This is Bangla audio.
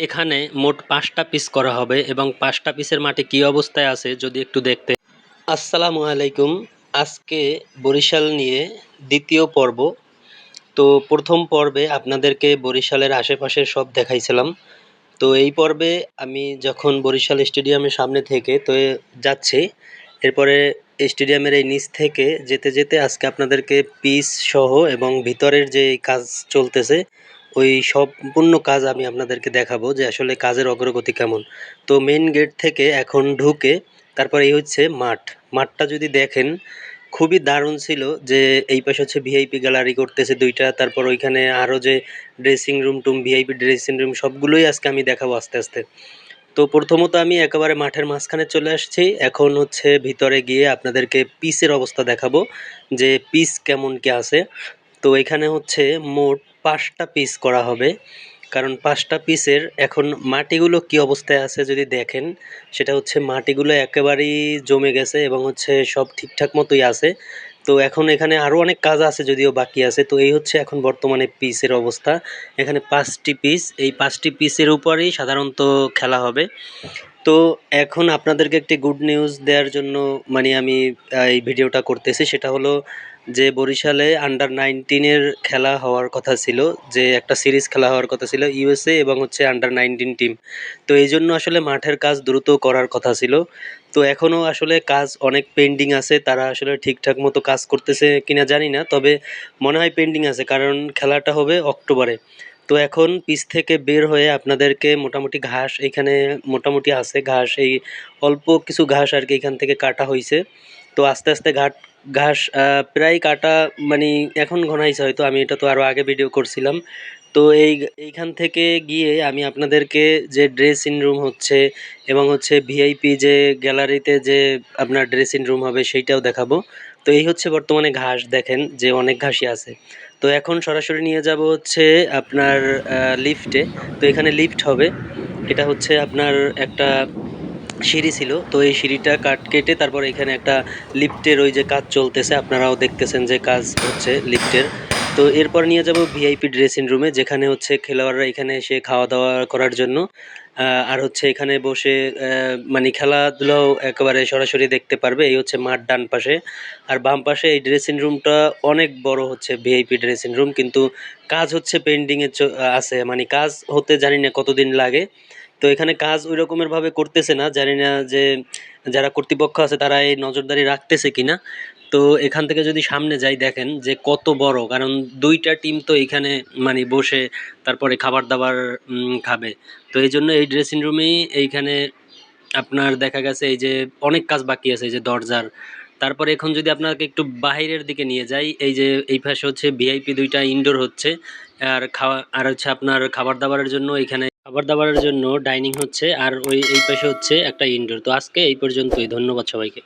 এখানে মোট পাঁচটা পিস করা হবে এবং পাঁচটা পিসের মাটি কি অবস্থায় আছে যদি একটু দেখতে। আসসালামু আলাইকুম। আজকে বরিশাল নিয়ে দ্বিতীয় পর্ব। তো প্রথম পর্বে আপনাদেরকে বরিশালের আশেপাশের সব দেখাইছিলাম। তো এই পর্বে আমি যখন বরিশাল স্টেডিয়ামের সামনে থেকে তো যাচ্ছি, এরপরে স্টেডিয়ামের এই নিচ থেকে যেতে যেতে আজকে আপনাদেরকে পিচ সহ এবং ভিতরের যে কাজ চলতেছে ওই সম্পূর্ণ কাজ আমি আপনাদেরকে দেখাবো যে আসলে কাজের অগ্রগতি কেমন। তো মেন গেট থেকে এখন ঢুকে তারপর এই হচ্ছে মাঠ। মাঠটা যদি দেখেন, খুবই দারুণ ছিল যে এই পাশে হচ্ছে ভিআইপি গ্যালারি করতেছে দুইটা, তারপর ওইখানে আরও যে ড্রেসিং রুম টুম ভিআইপি ড্রেসিং রুম সবগুলোই আজকে আমি দেখাবো আস্তে আস্তে। তো প্রথমত আমি একেবারে মাঠের মাঝখানে চলে আসছি। এখন হচ্ছে ভিতরে গিয়ে আপনাদেরকে পিসের অবস্থা দেখাবো যে পিস কেমন কি আছে। তো এখানে হচ্ছে মোট পাঁচটা পিস করা হবে। কারণ পাঁচটা পিসের এখন মাটিগুলো কি অবস্থায় আছে যদি দেখেন, সেটা হচ্ছে মাটিগুলো একেবারেই জমে গেছে এবং হচ্ছে সব ঠিকঠাক মতোই আছে। তো এখন এখানে আরও অনেক কাজ আছে যদিও বাকি আছে। তো এই হচ্ছে এখন বর্তমানে পিসের অবস্থা। এখানে পাঁচটি পিস এই পাঁচটি পিসের উপরেই সাধারণত খেলা হবে। তো এখন আপনাদেরকে একটি গুড নিউজ দেওয়ার জন্য মানে আমি এই ভিডিওটা করতেছি। সেটা হলো যে বরিশালে আন্ডার নাইনটিনের খেলা হওয়ার কথা ছিল, যে একটা সিরিজ খেলা হওয়ার কথা ছিল ইউএসএ এবং হচ্ছে আন্ডার নাইনটিন টিম তো এই জন্য আসলে মাঠের কাজ দ্রুত করার কথা ছিল। তো এখনও আসলে কাজ অনেক পেন্ডিং আছে, তারা আসলে ঠিকঠাক মতো কাজ করতেছে কিনা জানি না, তবে মনে হয় পেন্ডিং আছে, কারণ খেলাটা হবে অক্টোবরে। তো এখন পিচ থেকে বের হয়ে আপনাদেরকে মোটামুটি ঘাস এখানে মোটামুটি আছে, ঘাস এই অল্প কিছু ঘাস আর কি এখান থেকে কাটা হয়েছে তো আস্তে আস্তে ঘাট, ঘাস প্রায় কাটা মানে এখন ঘনাইছে হয়তো, আমি এটা তো আরও আগে ভিডিও করছিলাম। তো এই, এইখান থেকে গিয়ে আমি আপনাদেরকে যে ড্রেসিং রুম হচ্ছে এবং হচ্ছে ভিআইপি যে গ্যালারিতে যে আপনার ড্রেসিং রুম হবে সেইটাও দেখাবো। তো এই হচ্ছে বর্তমানে ঘাস দেখেন যে অনেক ঘাসই আছে। তো এখন সরাসরি নিয়ে যাব হচ্ছে আপনার লিফটে তো এখানে লিফট হবে। এটা হচ্ছে আপনার একটা সিঁড়ি ছিল। তো এই সিঁড়িটা কাট কেটে তারপর এখানে একটা লিফটের ওই যে কাজ চলতেছে, আপনারাও দেখতেছেন যে কাজ হচ্ছে লিফটের তো এরপর নিয়ে যাব ভিআইপি ড্রেসিং রুমে যেখানে হচ্ছে খেলোয়াড়রা এখানে এসে খাওয়া দাওয়া করার জন্য আর হচ্ছে এখানে বসে মানে খেলাধুলাও একেবারে সরাসরি দেখতে পারবে। এই হচ্ছে মাঠ ডান পাশে। আর বাম পাশে এই ড্রেসিং রুমটা অনেক বড় হচ্ছে ভিআইপি ড্রেসিং রুম কিন্তু কাজ হচ্ছে পেন্ডিংয়ে আছে। মানে কাজ হতে জানি না কতদিন লাগে। তো এখানে কাজ ওই রকমেরভাবে করতেছে না। জানি না যে যারা কর্তৃপক্ষ আছে তারা এই নজরদারি রাখতেছে কি না তো এখান থেকে যদি সামনে যাই দেখেন যে কত বড়, কারণ দুইটা টিম তো এখানে মানে বসে তারপরে খাবার দাবার খাবে। তো এই জন্য এই ড্রেসিং রুমেই এইখানে আপনার দেখা গেছে এই যে অনেক কাজ বাকি আছে, এই যে দরজার। তারপরে এখন যদি আপনাকে একটু বাহিরের দিকে নিয়ে যাই, এই যে এই পাশে হচ্ছে ভিআইপি দুইটা ইনডোর হচ্ছে। আর খাওয়া, আর হচ্ছে আপনার খাবার দাবারের জন্য এখানে খাবার দাবারের জন্য ডাইনিং হচ্ছে, আর ওই, এই পাশে হচ্ছে একটা ইনডোর তো আজকে এই পর্যন্তই, ধন্যবাদ সবাইকে।